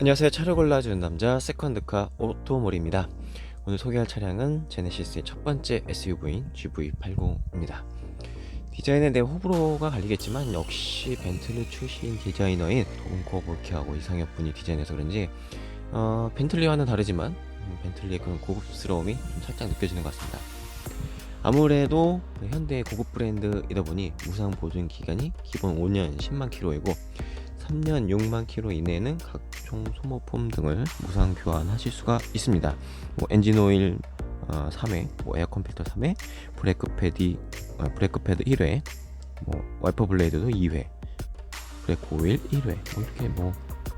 안녕하세요. 차를 골라주는 남자 세컨드카 오토몰입니다. 오늘 소개할 차량은 제네시스의 첫 번째 SUV인 GV80입니다. 디자인에 대해 호불호가 갈리겠지만 역시 벤틀리 출신 디자이너인 동코 볼케하고 이상엽 분이 디자인해서 그런지 어, 벤틀리와는 다르지만 음, 벤틀리의 그런 고급스러움이 좀 살짝 느껴지는 것 같습니다. 아무래도 현대의 고급 브랜드이다 보니 무상 보증 기간이 기본 5년 10만 킬로이고 3년 6만 킬로 이내에는 각종 소모품 등을 무상 교환하실 수가 있습니다. 뭐 엔진 오일 어, 3회, 뭐 에어컨 필터 3회, 브레이크 패드 어, 브레이크 패드 1회, 뭐 와이퍼 블레이드도 2회, 브레이크 오일 1회, 뭐 이렇게 뭐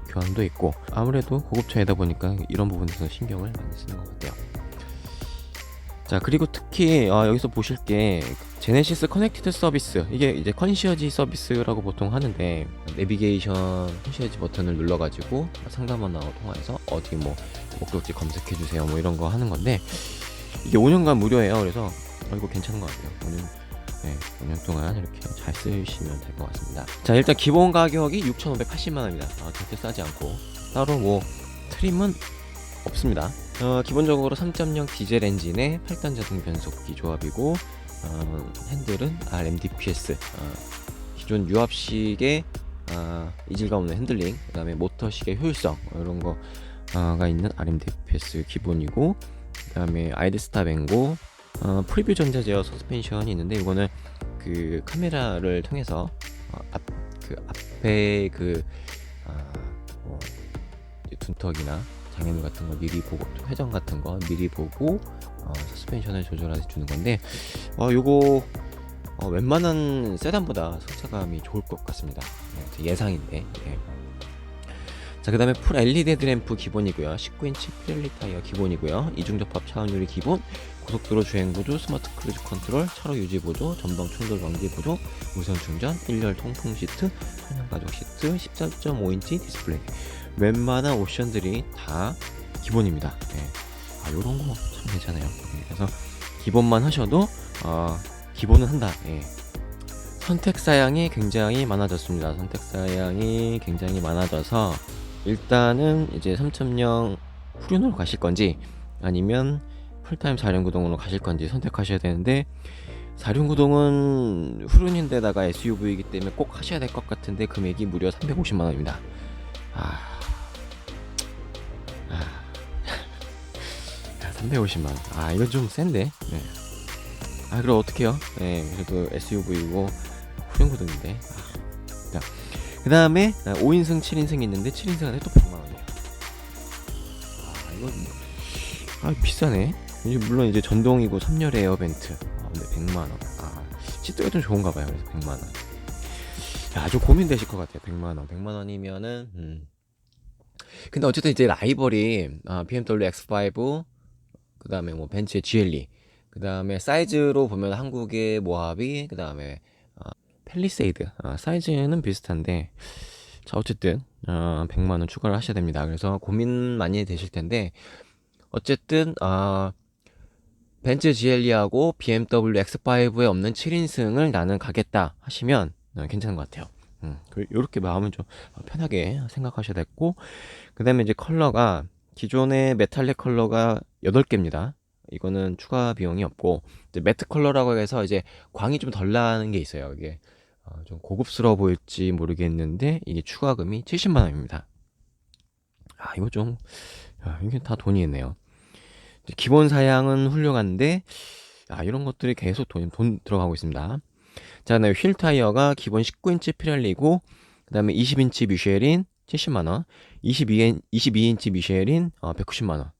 교환도 있고 아무래도 고급차이다 보니까 이런 부분에서 신경을 많이 쓰는 것 같아요. 자 그리고 특히 아, 여기서 보실 게 제네시스 커넥티드 서비스 이게 이제 컨시어지 서비스라고 보통 하는데 내비게이션 컨시어지 버튼을 눌러가지고 상담원하고 통화해서 어디 뭐 목적지 검색해 주세요. 뭐 이런 거 하는 건데 이게 5년간 무료예요. 그래서 어, 이거 괜찮은 것 같아요. 5년 네, 5년 동안 이렇게 잘 쓰시면 될 것 같습니다. 자 일단 기본 가격이 6,580만 원입니다. 아, 절대 싸지 않고 따로 뭐 트림은 없습니다 어, 기본적으로 3.0 디젤 엔진의 8단 자동 변속기 조합이고 어, 핸들은 RMDPS 어, 기존 유압식의 어, 이질감 없는 핸들링 그 다음에 모터식의 효율성 어, 이런 거가 있는 RMDPS 기본이고 그 다음에 아이드스타 뱅고 어, 프리뷰 전자 제어 서스펜션이 있는데 이거는 그 카메라를 통해서 어, 앞, 그 앞에 그 아, 뭐, 둔턱이나 장애물 같은 거 미리 보고 회전 같은 거 미리 보고 어, 서스펜션을 조절해 주는 건데 어, 요거 어, 웬만한 세단보다 승차감이 좋을 것 같습니다. 네, 제 예상인데. 예. 자, 그 다음에 풀 LED 헤드램프 기본이고요. 19인치 피렐리 타이어 기본이고요. 이중접합 차원유리 기본, 고속도로 주행 보조, 스마트 크루즈 컨트롤, 차로 유지 보조, 전방 충돌 방지 보조, 무선 충전, 1열 통풍 시트, 천연 가죽 시트, 14.5인치 디스플레이. 웬만한 옵션들이 다 기본입니다. 예. 아, 요런 거 참 괜찮아요. 예, 그래서 기본만 하셔도 어, 기본은 한다. 예. 선택 사양이 굉장히 많아졌습니다. 선택 사양이 굉장히 많아져서 일단은 이제 3.0 후륜으로 가실 건지 아니면 풀타임 4륜구동으로 가실 건지 선택하셔야 되는데 4륜구동은 후륜인데다가 SUV이기 때문에 꼭 하셔야 될 것 같은데 금액이 무려 350만 원입니다. 아, 아, 350만 원. 아 이건 좀 센데. 네. 아 그럼 어떡해요? 네, 그래도 SUV고 후륜구동인데. 아. 자, 그 다음에 5인승, 7인승이 있는데 7인승 안에 또 100만 원이에요. 아 이건 아 비싸네. 이제 물론 이제 전동이고 3열 에어벤트. 아 근데 100만 원. 아 시트가 좀 좋은가 봐요. 그래서 100만 원. 야, 아주 고민되실 것 같아요. 100만 원. 100만 원이면은 음. 근데 어쨌든 이제 라이벌이 아, BMW X5 그 다음에 뭐 벤츠의 GLE 그 다음에 사이즈로 보면 한국의 모하비 그 다음에 아, 펠리세이드 아, 사이즈는 비슷한데 자 어쨌든 아, 100만 원 추가를 하셔야 됩니다. 그래서 고민 많이 되실 텐데 어쨌든 아 벤츠 GLE하고 BMW X5에 없는 7인승을 나는 가겠다 하시면 어, 괜찮은 것 같아요. 음, 이렇게 마음을 좀 편하게 생각하셔야 됐고, 그 다음에 이제 컬러가 기존의 메탈릭 컬러가 8개입니다. 이거는 추가 비용이 없고, 매트 컬러라고 해서 이제 광이 좀 덜 나는 게 있어요. 이게 어, 좀 고급스러워 보일지 모르겠는데, 이게 추가금이 70만 원입니다. 아, 이거 좀, 아, 이게 다 돈이 있네요. 기본 사양은 훌륭한데, 아, 이런 것들이 계속 돈, 돈 들어가고 있습니다. 자, 그다음에 휠 타이어가 기본 19인치 피렐리고 그다음에 20인치 미쉐린 70만 원, 22인 22인치 미쉐린 어, 190만 원.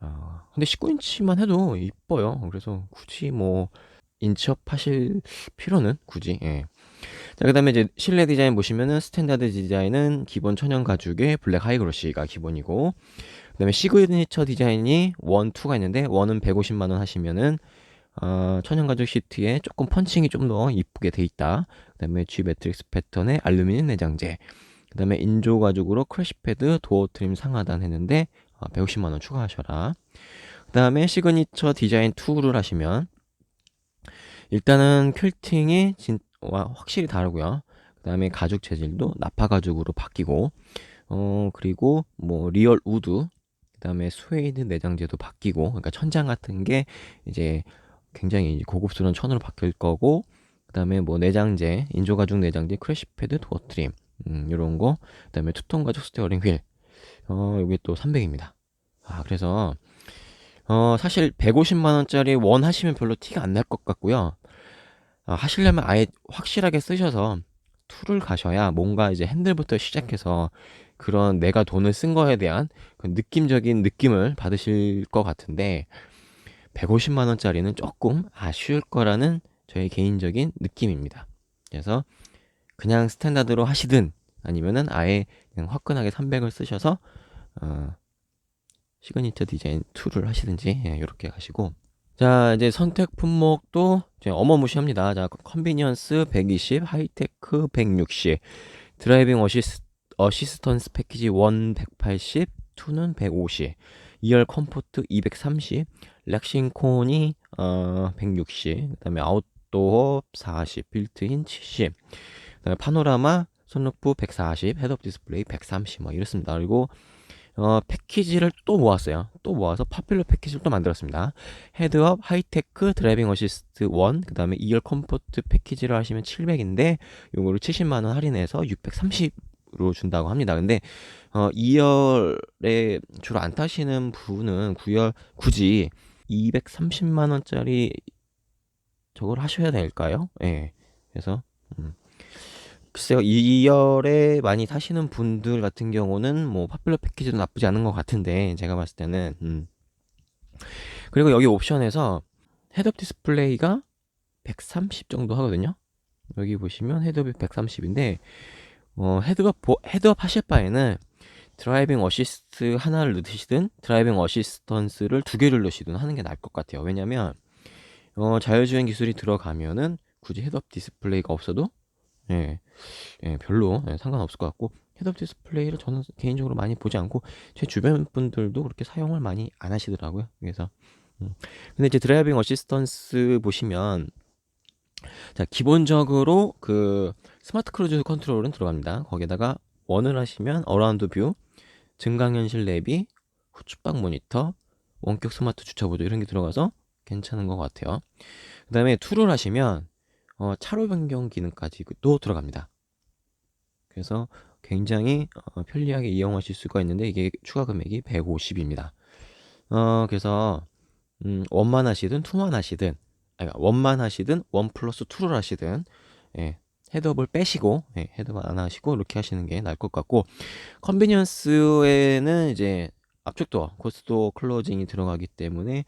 어, 근데 19인치만 해도 이뻐요. 그래서 굳이 뭐 인치업 하실 필요는 굳이. 예. 자, 그다음에 이제 실내 디자인 보시면은 스탠다드 디자인은 기본 천연 가죽의 블랙 하이그로시가 기본이고 그다음에 시그니처 디자인이 원, 투가 있는데 원은 150만 원 하시면은 어, 천연 가죽 시트에 조금 펀칭이 좀 더 이쁘게 돼 있다. 그 다음에 G 매트릭스 패턴의 알루미늄 내장재. 그 다음에 인조 가죽으로 크래시 패드 도어 트림 상하단 했는데 어, 150만 원 추가하셔라. 그 다음에 시그니처 디자인 2를 하시면 일단은 퀼팅이 진, 와, 확실히 다르고요. 그 다음에 가죽 재질도 나파 가죽으로 바뀌고 어 그리고 뭐 리얼 우드 그 다음에 스웨이드 내장재도 바뀌고 그러니까 천장 같은 게 이제 굉장히 고급스러운 천으로 바뀔 거고 그 다음에 뭐 내장재 인조 가죽 내장재 크래시 패드 도어 트림 음, 요런 거 그 다음에 투톤 가죽 스티어링 휠 어, 요게 또 300입니다. 아, 그래서 어, 사실 150만 원짜리 원 하시면 별로 티가 안 날 것 같고요. 아, 하시려면 아예 확실하게 쓰셔서 툴을 가셔야 뭔가 이제 핸들부터 시작해서 그런 내가 돈을 쓴 거에 대한 그 느낌적인 느낌을 받으실 것 같은데 150만 원짜리는 조금 아쉬울 거라는 저의 개인적인 느낌입니다. 그래서 그냥 스탠다드로 하시든 아니면은 아예 그냥 화끈하게 300을 쓰셔서 어, 시그니처 디자인 2를 하시든지 예, 이렇게 가시고 자 이제 선택 품목도 이제 어마무시합니다. 자 컨비니언스 120, 하이테크 160, 드라이빙 어시스, 어시스턴스 패키지 1 180, 2는 150, 2열 컴포트 230, 렉싱콘이 어, 160, 그다음에 아웃도어 40, 빌트인 70, 그다음에 파노라마 선루프 140, 헤드업 디스플레이 130, 뭐 이렇습니다. 그리고 어, 패키지를 또 모았어요. 또 모아서 파퓰러 패키지를 또 만들었습니다. 헤드업, 하이테크, 드라이빙 어시스트 1, 그 다음에 2열 컴포트 패키지를 하시면 700인데, 요거를 70만원 할인해서 630으로 준다고 합니다. 근데, 어, 2열에 주로 안 타시는 분은 9열, 굳이 230만원짜리 저걸 하셔야 될까요? 예. 네. 그래서, 음. 글쎄요, 2열에 많이 타시는 분들 같은 경우는 뭐 파퓰러 패키지도 나쁘지 않은 것 같은데 제가 봤을 때는 음. 그리고 여기 옵션에서 헤드업 디스플레이가 130 정도 하거든요. 여기 보시면 헤드업이 130인데 어, 헤드업 헤드업 하실 바에는 드라이빙 어시스트 하나를 넣으시든 드라이빙 어시스턴스를 두 개를 넣으시든 하는 게 나을 것 같아요. 왜냐면 어, 자율주행 기술이 들어가면은 굳이 헤드업 디스플레이가 없어도 예, 예 별로 예, 상관없을 것 같고 헤드업 디스플레이를 저는 개인적으로 많이 보지 않고 제 주변 분들도 그렇게 사용을 많이 안 하시더라고요. 그래서 음. 근데 이제 드라이빙 어시스턴스 보시면 자 기본적으로 그 스마트 크루즈 컨트롤은 들어갑니다. 거기에다가 원을 하시면 어라운드 뷰, 증강현실 내비, 후측방 모니터, 원격 스마트 주차보조 이런 게 들어가서 괜찮은 것 같아요. 그 다음에 툴을 하시면 어, 차로 변경 기능까지 또 들어갑니다. 그래서 굉장히 어, 편리하게 이용하실 수가 있는데 이게 추가 금액이 150입니다. 어, 그래서 음, 원만 하시든 투만 하시든 아니, 원만 하시든 원 플러스 투를 하시든 예, 헤드업을 빼시고 예, 헤드업 안 하시고 이렇게 하시는 게 나을 것 같고 컨비니언스에는 이제 앞쪽 도어 코스도 클로징이 들어가기 때문에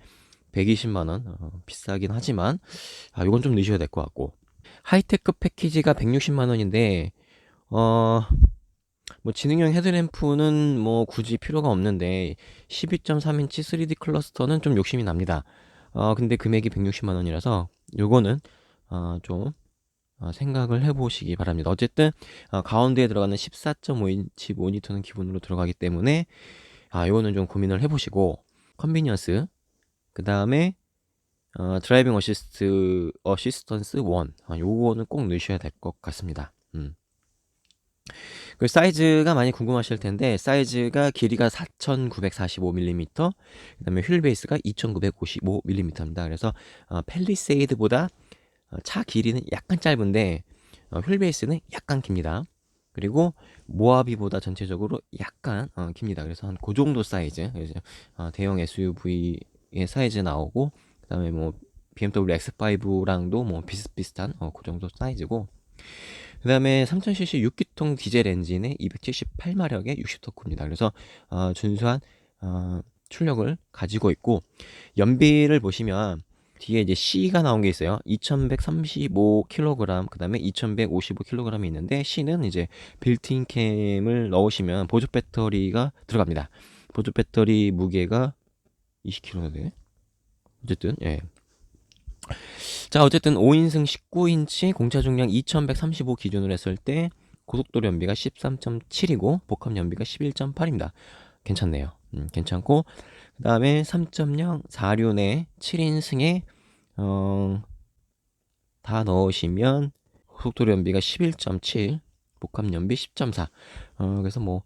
120만 원 어, 비싸긴 하지만 아 이건 좀 넣으셔야 될 것 같고 하이테크 패키지가 160만 원인데 어. 뭐 지능형 헤드램프는 뭐 굳이 필요가 없는데 12.3인치 3D 클러스터는 좀 욕심이 납니다. 어 근데 금액이 160만 원이라서 요거는 어좀 어, 생각을 해보시기 바랍니다. 어쨌든 어, 가운데에 들어가는 14.5인치 모니터는 기본으로 들어가기 때문에 아 요거는 좀 고민을 해보시고 컨비니언스 그 다음에 어, 드라이빙 어시스트 어시스턴스 1 아, 요거는 꼭 넣으셔야 될 것 같습니다. 음. 그 사이즈가 많이 궁금하실 텐데 사이즈가 길이가 4,945mm, 그다음에 휠 베이스가 2,955mm입니다. 그래서 어, 펠리세이드보다 어, 차 길이는 약간 짧은데 어, 휠 베이스는 약간 깁니다. 그리고 모하비보다 전체적으로 약간 어, 깁니다. 그래서 한 그 정도 사이즈, 어, 대형 SUV의 사이즈 나오고 그다음에 뭐 BMW X5랑도 뭐 비슷비슷한 어, 그 정도 사이즈고 그 다음에 3000cc 6기통 디젤 엔진에 278마력의 60토크입니다. 그래서 어, 준수한 어, 출력을 가지고 있고 연비를 보시면 뒤에 이제 C가 나온 게 있어요. 2135kg, 그 다음에 2155kg이 있는데 C는 이제 빌트인 캠을 넣으시면 보조 배터리가 들어갑니다. 보조 배터리 무게가 20kg. 어쨌든 예. 자 어쨌든 5인승 19인치 공차 중량 2135 기준으로 했을 때 고속도로 연비가 13.7이고 복합 연비가 11.8입니다. 괜찮네요. 음, 괜찮고 그 다음에 3.0 4륜에 7인승에 어, 다 넣으시면 고속도로 연비가 11.7 복합 연비 10.4 어, 그래서 뭐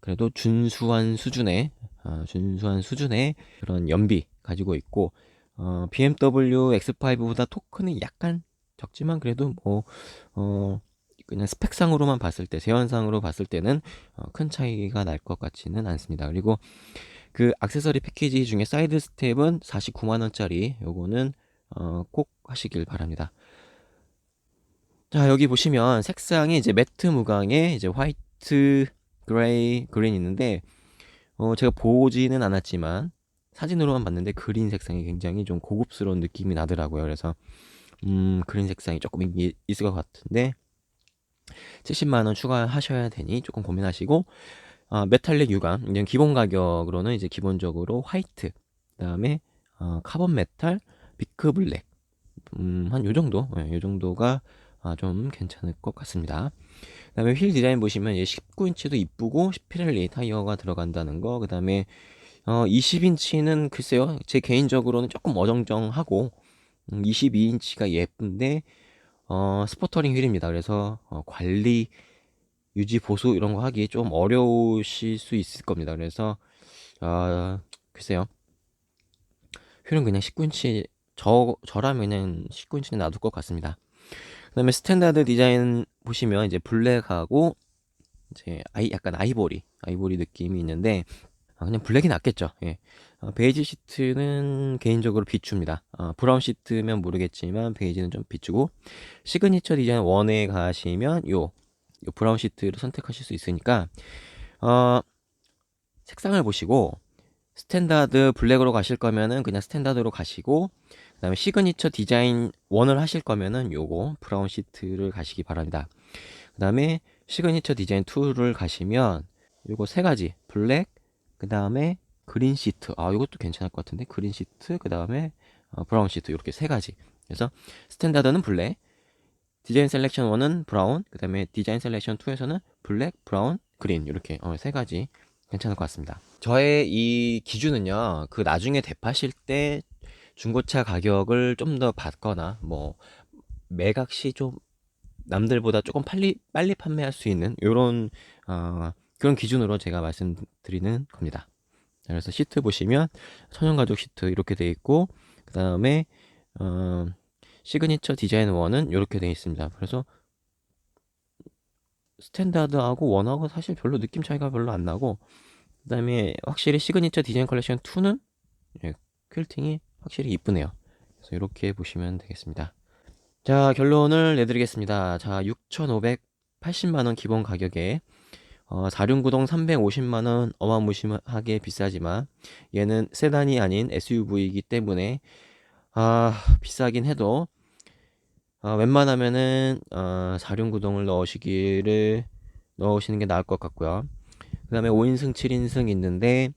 그래도 준수한 수준의 어, 준수한 수준의 그런 연비 가지고 있고 어, BMW X5보다 토크는 약간 적지만 그래도 뭐 어, 그냥 스펙상으로만 봤을 때 세원상으로 봤을 때는 어, 큰 차이가 날 것 같지는 않습니다. 그리고 그 액세서리 패키지 중에 사이드 스텝은 49만 원짜리 요거는 어, 꼭 하시길 바랍니다. 자 여기 보시면 색상이 이제 매트 무광에 이제 화이트, 그레이, 그린 있는데 어, 제가 보지는 않았지만 사진으로만 봤는데 그린 색상이 굉장히 좀 고급스러운 느낌이 나더라고요. 그래서 음, 그린 색상이 조금 이- 있을 것 같은데 70만 원 추가하셔야 되니 조금 고민하시고 어, 메탈릭 유감 이제 기본 가격으로는 이제 기본적으로 화이트 그다음에 어, 카본 메탈 비크 블랙 음, 한 요 정도 예, 요 정도가 아, 좀 괜찮을 것 같습니다. 그다음에 휠 디자인 보시면 19인치도 이쁘고 피렐리 타이어가 들어간다는 거 그다음에 어, 20인치는 글쎄요 제 개인적으로는 조금 어정쩡하고 음, 22인치가 예쁜데 어, 스포터링 휠입니다. 그래서 어, 관리, 유지, 보수 이런 거 하기 좀 어려우실 수 있을 겁니다. 그래서 아, 글쎄요. 휠은 그냥 19인치 저 저라면 그냥 19인치는 놔둘 것 같습니다. 그다음에 스탠다드 디자인 보시면 이제 블랙하고 이제 아이 약간 아이보리 아이보리 느낌이 있는데 아, 그냥 블랙이 낫겠죠. 예. 어, 베이지 시트는 개인적으로 비춥니다. 어, 브라운 시트면 모르겠지만 베이지는 좀 비추고 시그니처 디자인 1에 가시면 요, 요 브라운 시트를 선택하실 수 있으니까 어, 색상을 보시고 스탠다드 블랙으로 가실 거면은 그냥 스탠다드로 가시고 그다음에 시그니처 디자인 1을 하실 거면은 요거 브라운 시트를 가시기 바랍니다. 그다음에 시그니처 디자인 2를 가시면 요거 세 가지 블랙 그 다음에 그린 시트. 아 이것도 괜찮을 것 같은데. 그린 시트 그 다음에 어, 브라운 시트. 이렇게 세 가지. 그래서 스탠다드는 블랙 디자인 셀렉션 1은 브라운 그 다음에 디자인 셀렉션 2에서는 블랙 브라운 그린. 이렇게 어, 세 가지 괜찮을 것 같습니다. 저의 이 기준은요 그 나중에 대파실 때 중고차 가격을 좀 더 받거나 뭐 매각 시 좀 남들보다 조금 빨리 빨리 판매할 수 있는 이런 어, 그런 기준으로 제가 말씀드리는 겁니다. 자, 그래서 시트 보시면 천연가죽 시트 이렇게 되어 있고 그 다음에 어, 시그니처 디자인 원은 이렇게 되어 있습니다. 그래서 스탠다드하고 원하고 사실 별로 느낌 차이가 별로 안 나고 그 다음에 확실히 시그니처 디자인 컬렉션 2는 예, 퀼팅이 확실히 이쁘네요. 그래서 이렇게 보시면 되겠습니다. 자 결론을 내드리겠습니다. 자 6,580만원 기본 가격에 어, 4륜구동 350만원 어마무시하게 비싸지만 얘는 세단이 아닌 SUV이기 때문에 아 비싸긴 해도 어, 웬만하면은 어, 4륜구동을 넣으시기를 넣으시는 게 나을 것 같고요. 그 다음에 5인승 7인승 있는데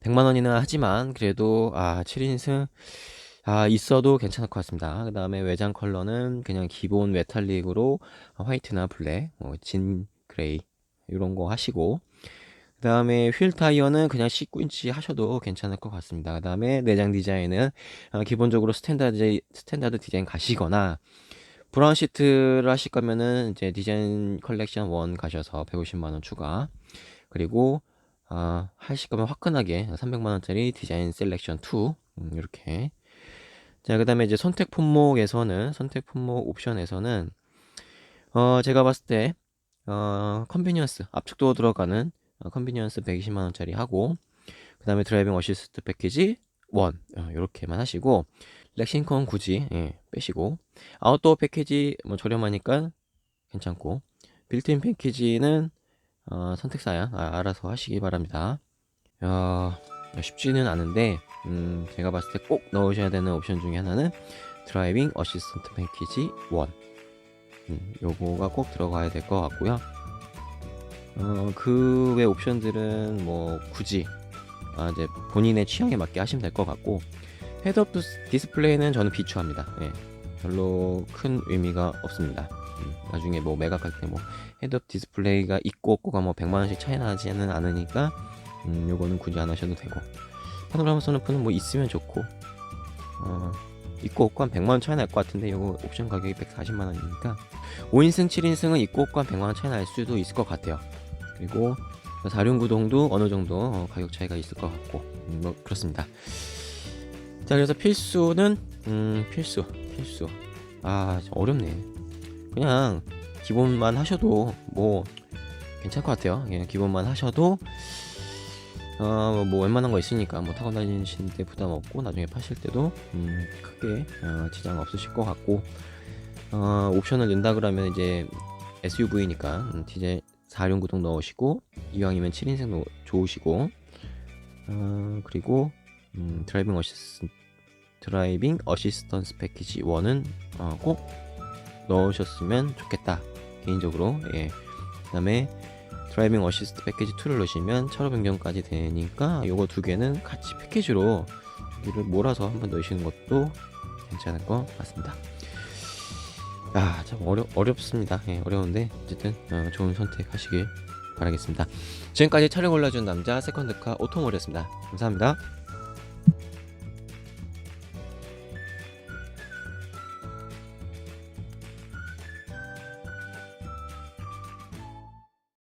100만원이나 하지만 그래도 아 7인승 아 있어도 괜찮을 것 같습니다. 그 다음에 외장 컬러는 그냥 기본 메탈릭으로 화이트나 블랙, 뭐, 진 그레이 이런 거 하시고 그 다음에 휠 타이어는 그냥 19인치 하셔도 괜찮을 것 같습니다. 그 다음에 내장 디자인은 어, 기본적으로 스탠다드 스탠다드 디자인 가시거나 브라운 시트를 하실 거면은 이제 디자인 컬렉션 1 가셔서 150만 원 추가. 그리고 아, 하실 거면 화끈하게 300만 원짜리 디자인 셀렉션 2 음, 이렇게. 자 그 다음에 이제 선택 품목에서는 선택 품목 옵션에서는 어 제가 봤을 때 어, 컨비니언스 압축도 들어가는 어, 컨비니언스 120만 원짜리 하고 그 다음에 드라이빙 어시스트 패키지 1 어, 이렇게만 하시고 렉싱컨 굳이 예, 빼시고. 아웃도어 패키지 뭐 저렴하니까 괜찮고. 빌트인 패키지는 어, 선택사양 아, 알아서 하시기 바랍니다. 야, 쉽지는 않은데 음, 제가 봤을 때 꼭 넣으셔야 되는 옵션 중에 하나는 드라이빙 어시스턴트 패키지 1 음, 요거가 꼭 들어가야 될 것 같고요. 어, 그 외 옵션들은 뭐 굳이 아, 이제 본인의 취향에 맞게 하시면 될 것 같고 헤드업 디스- 디스플레이는 저는 비추합니다. 예, 별로 큰 의미가 없습니다. 음, 나중에 뭐 매각할 때 뭐 헤드업 디스플레이가 있고 없고가 뭐 100만 원씩 차이 나지는 않으니까 음, 요거는 굳이 안 하셔도 되고 파노라마 선루프는 뭐 있으면 좋고 어, 있고 없고 한 100만 원 차이 날 것 같은데 요거 옵션 가격이 140만 원이니까 5인승 7인승은 있고 없고 한 100만 원 차이 날 수도 있을 것 같아요. 그리고 4륜구동도 어느 정도 어, 가격 차이가 있을 것 같고 음, 뭐 그렇습니다. 자 그래서 필수는 음 필수 필수 아좀 어렵네. 그냥 기본만 하셔도 뭐 괜찮을 것 같아요. 그냥 기본만 하셔도 어 뭐 웬만한 거 있으니까 뭐 타고 다니시는데 부담 없고 나중에 파실 때도 음 크게 어, 지장 없으실 것 같고 어 옵션을 넣는다 그러면 이제 SUV니까 음, 디젤 4륜 구동 넣으시고 이왕이면 7인승도 좋으시고 어 그리고 음, 드라이빙 어시스 드라이빙 어시스턴스 패키지 1은 어, 꼭 넣으셨으면 좋겠다. 개인적으로 예. 그다음에 드라이빙 어시스트 패키지 2를 넣으시면 차로 변경까지 되니까 요거 두 개는 같이 패키지로 이를 몰아서 한번 넣으시는 것도 괜찮을 것 같습니다. 아, 참 어려 어렵습니다. 예, 어려운데 어쨌든 어, 좋은 선택하시길 바라겠습니다. 지금까지 차를 골라준 남자 세컨드카 오토몰이었습니다. 감사합니다.